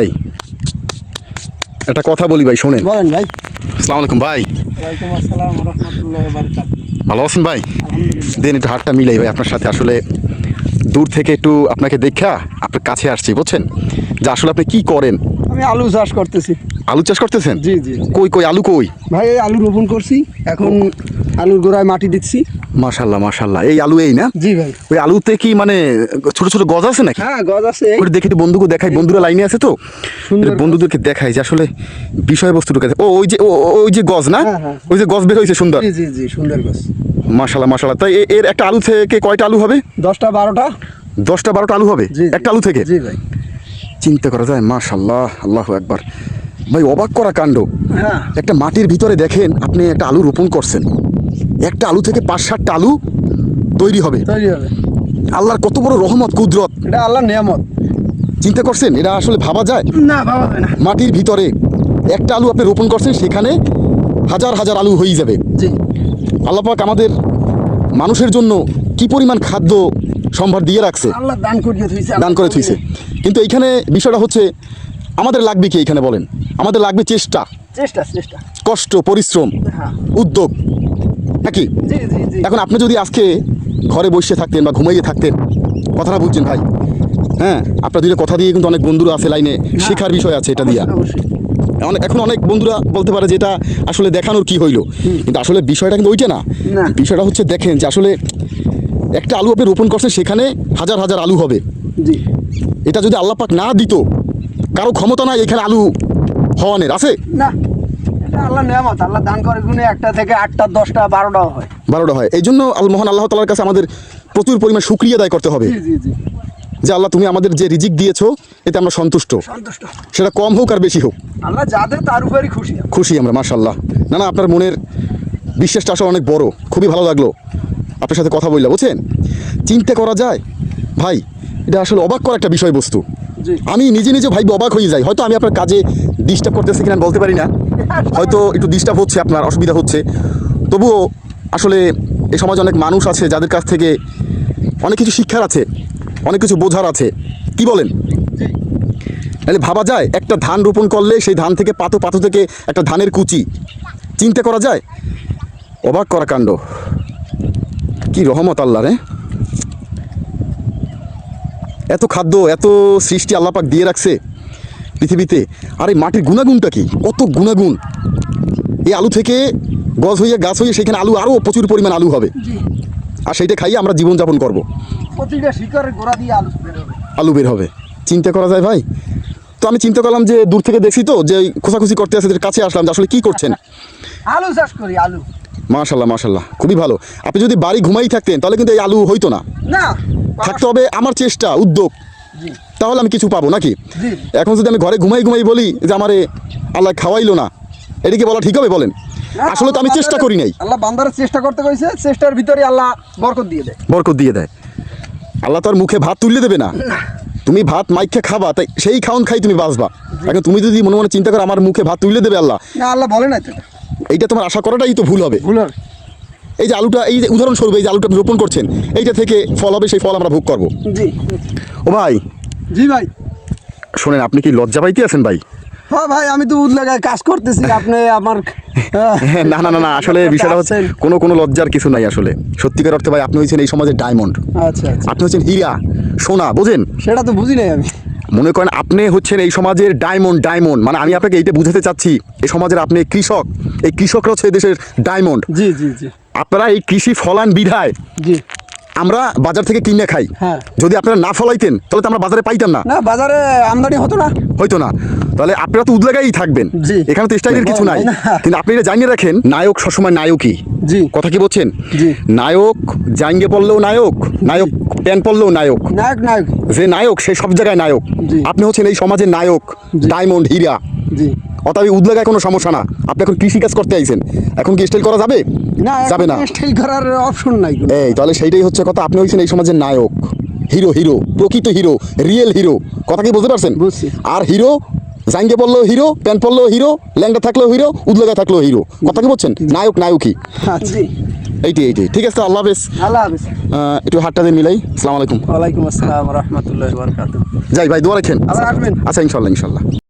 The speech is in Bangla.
ভাই। একটা কথা বলি ভাই শোনেন। বলেন ভাই। আসসালামু আলাইকুম ভাই। ভালো আছেন ভাই? দিন একটু হাতটা মিলাই ভাই আপনার সাথে আসলে দূর থেকে একটু আপনাকে দেখা আপনার কাছে আসছি বুঝছেন? যে আসলে আপনি কি করেন? আমি আলু চাষ করতেছি। আলু চাষ করতেছেন? জি জি। কই কই আলু কই? ভাই আলু রোপণ করছি। এখন আলুর গোড়ায় মাটি দিচ্ছি। মাশাল্লাহ মাশাল্লাহ। এই আলু এই না? জি ভাই। ওই আলুতে কি মানে ছোট ছোট গজ আছে নাকি? হ্যাঁ গজ আছে ওটা দেখে বন্ধুকে দেখাই বন্ধুরা লাইনে আছে তো? বন্ধুদেরকে দেখাই যে আসলে বিষয়বস্তুটা ও ওই যে ওই যে গজ না? হ্যাঁ, হ্যাঁ। ওই যে গজ বের হয়েছে সুন্দর। জি জি জি সুন্দর গছ মাশাল্লাহ মাশাল্লাহ। তাই এর একটা আলু থেকে কয়টা আলু হবে? দশটা বারোটা। দশটা বারোটা আলু হবে। একটা আলু থেকে? জি ভাই। চিন্তা করা যায় মাশাল্লাহ আল্লাহ একবার ভাই অবাক করা কাণ্ড। হ্যাঁ। একটা মাটির ভিতরে দেখেন আপনি একটা আলু রোপণ করছেন। একটা আলু থেকে পাঁচ সাতটা আলু তৈরি হবে। তৈরি হবে। আল্লাহর কত বড় রহমত কুদরত। এটা আল্লাহর নিয়ামত। চিন্তা করছেন? এটা আসলে ভাবা যায়? না মাটির ভিতরে একটা আলু আপনি রোপণ করছেন সেখানে হাজার হাজার আলু হয়ে যাবে। আল্লাপাক আমাদের মানুষের জন্য কি পরিমাণ খাদ্য সম্ভার দিয়ে রাখছে? আল্লাহ দান করিয়ে দান করে থুইছে। কিন্তু এইখানে বিষয়টা হচ্ছে আমাদের লাগবে কি এখানে বলেন? আমাদের লাগবে চেষ্টা। চেষ্টা চেষ্টা। কষ্ট পরিশ্রম হ্যাঁ। উদ্যোগ। নাকি এখন আপনি যদি আজকে ঘরে বসে থাকতেন বা ঘুমাইয়ে থাকতেন কথাটা বুঝছেন ভাই? হ্যাঁ আপনার দুটো কথা দিয়ে কিন্তু অনেক বন্ধুরা আছে লাইনে। শেখার বিষয় আছে এটা দিয়া। অনেক এখন অনেক বন্ধুরা বলতে পারে যে এটা আসলে দেখানোর কি হইল। কিন্তু আসলে বিষয়টা কিন্তু ওইটা না। বিষয়টা হচ্ছে দেখেন যে আসলে একটা আলু আপনি রোপণ করছেন সেখানে হাজার হাজার আলু হবে। এটা যদি আল্লাহ পাক না দিত কারও ক্ষমতা নাই এখানে আলু হওয়ানের আছে? না। আল্লাহ নিয়ামত আল্লাহ দান করে একটা থেকে আটটা দশটা বারোটাও হয়। বারোটা হয়। এই জন্য মহান আল্লাহ তালার কাছে আমাদের প্রচুর পরিমাণ সুক্রিয়া আদায় করতে হবে। জি জি জি। যে আল্লাহ তুমি আমাদের যে রিজিক দিয়েছ এতে আমরা সন্তুষ্ট। সন্তুষ্ট। সেটা কম হোক আর বেশি হোক। আল্লাহ যাদের তার উপরই খুশি। খুশি আমরা মাশাল্লাহ না না আপনার মনের বিশ্বাসটা আসলে অনেক বড়। খুবই ভালো লাগল। আপনার সাথে কথা বললাম বুঝছেন? চিন্তা করা যায়। ভাই এটা আসলে অবাক করা একটা বিষয়বস্তু। আমি নিজে নিজে ভাই অবাক হয়ে যাই। হয়তো আমি আপনার কাজে ডিস্টার্ব করতেছি কিনা বলতে পারি না। হয়তো একটু ডিস্টার্ব হচ্ছে, আপনার অসুবিধা হচ্ছে। তবুও আসলে এ সমাজে অনেক মানুষ আছে যাদের কাছ থেকে অনেক কিছু শিক্ষার আছে, অনেক কিছু বোঝার আছে। কি বলেন? তাহলে ভাবা যায়, একটা ধান রোপণ করলে সেই ধান থেকে পাতো পাতো থেকে একটা ধানের কুচি, চিন্তা করা যায়? অবাক করা কাণ্ড। কি রহমত আল্লাহ রে এত খাদ্য, এত সৃষ্টি আল্লাপাক দিয়ে রাখছে। পৃথিবীতে। আর এই মাটির গুণাগুণটা কি? কত গুণাগুণ? এই আলু থেকে গজ হয়ে গাছ হয়ে সেখানে আলু আরও প্রচুর পরিমাণ আলু হবে। আর সেইটা খাইয়ে আমরা জীবনযাপন করব। আলু বের হবে। চিন্তা করা যায় ভাই? তো আমি চিন্তা করলাম যে দূর থেকে দেখছি তো যে খোঁচাখুচি করতে আসে কাছে আসলাম যে আসলে কি করছেন? আলু চাষ করি আলু। মাশাল্লাহ মাশাল্লাহ। খুবই ভালো। আপনি যদি বাড়ি ঘুমাই থাকতেন তাহলে কিন্তু এই আলু হইতো না। থাকতে হবে আমার চেষ্টা উদ্যোগ। তাহলে আমি কিছু পাবো নাকি? এখন যদি আমি ঘরে ঘুমাই ঘুমাই বলি যে আমারে আল্লাহ খাওয়াইলো না এটা কি বলা ঠিক হবে বলেন? আসলে তো আমি চেষ্টা করি নাই। আল্লাহ বান্দারের চেষ্টা করতে কইছে চেষ্টার ভিতরে আল্লাহ বরকত দিয়ে দেয়। বরকত দিয়ে দেয়। আল্লাহ তোর মুখে ভাত তুললে দেবে না। তুমি ভাত মাইখে খাবা তাই সেই খাওন খাই তুমি বাঁচবা। এখন তুমি যদি মনে মনে চিন্তা করো আমার মুখে ভাত তুললে দেবে আল্লাহ। না আল্লাহ বলে না এটা। এইটা তোমার আশা করাটাই তো ভুল হবে। ভুল হবে। এই যে আলুটা এই যে উদাহরণস্বরূপ এই যে আলুটা আপনি রোপণ করছেন এইটা থেকে ফল হবে সেই ফল আমরা ভোগ করব। ও ভাই। জি ভাই। শোনেন আপনি কি লজ্জা পাইতে আছেন ভাই? হ্যাঁ ভাই আমি তো উদ্লাগায় কাজ করতেছি আপনি আমার হ্যাঁ, না না না না আসলে বিষয়টা হচ্ছে কোনো কোনো লজ্জার কিছু নাই আসলে। সত্যিকার অর্থে ভাই আপনি হচ্ছেন এই সমাজের ডায়মন্ড। আচ্ছা আচ্ছা। আপনি হচ্ছেন হীরা সোনা বোঝেন? সেটা তো বুঝি নাই আমি। মনে করেন আপনি হচ্ছেন এই সমাজের ডায়মন্ড ডায়মন্ড। মানে আমি আপনাকে এইটা বুঝাতে চাচ্ছি এই সমাজের আপনি কৃষক এই কৃষকরা হচ্ছে এই দেশের ডায়মন্ড। জি জি জি। আপনারা এই কৃষি ফলান বিধায় জি। আমরা বাজার থেকে কিনে খাই। হ্যাঁ। যদি আপনারা না ফলাইতেন তাহলে তো আমরা বাজারে পাইতাম না। না বাজারে আমদানি হতো না। হয়তো না। তাহলে আপনারা তো উদ্লাগাই থাকবেন। জি। এখানে তো স্টাইলের কিছু নাই। না। কিন্তু আপনি এটা জানিয়ে রাখেন নায়ক সবসময় নায়কই। জি। কথা কি বলছেন? জি। নায়ক জাঙ্গে পড়লেও নায়ক নায়ক প্যান পড়লেও নায়ক। নায়ক নায়ক। যে নায়ক সে সব জায়গায় নায়ক। জি। আপনি হচ্ছেন এই সমাজের নায়ক জি। ডায়মন্ড হীরা। জি। অতএব উদ্লাগায় কোনো সমস্যা না। আপনি এখন কৃষি কাজ করতে আইছেন। এখন কি স্টাইল করা যাবে? না যাবে না। স্টাইল করার অপশন নাই এই তাহলে সেইটাই হচ্ছে কথা। আপনি হচ্ছেন এই সমাজের নায়ক। হিরো হিরো প্রকৃত হিরো রিয়েল হিরো কথা কি বুঝতে পারছেন? বুঝছি। আর হিরো জাঙ্গে পড়লেও হিরো প্যান্ট পড়লেও হিরো ল্যাংটা থাকলেও হিরো উদলাগা থাকলেও হিরো কথা কি বলছেন নায়ক নায়কই। আচ্ছা। এইটি এইটি ঠিক আছে আল্লাহ হাফেজ। আল্লাহ হাফিজ। একটু হাতটা দিয়ে মিলাই। সালাম আলাইকুম। ওয়ালাইকুম আসসালাম রহমতুল্লাহ যাই ভাই দোয়া রাখেন। আচ্ছা ইনশাল্লাহ ইনশাল্লাহ।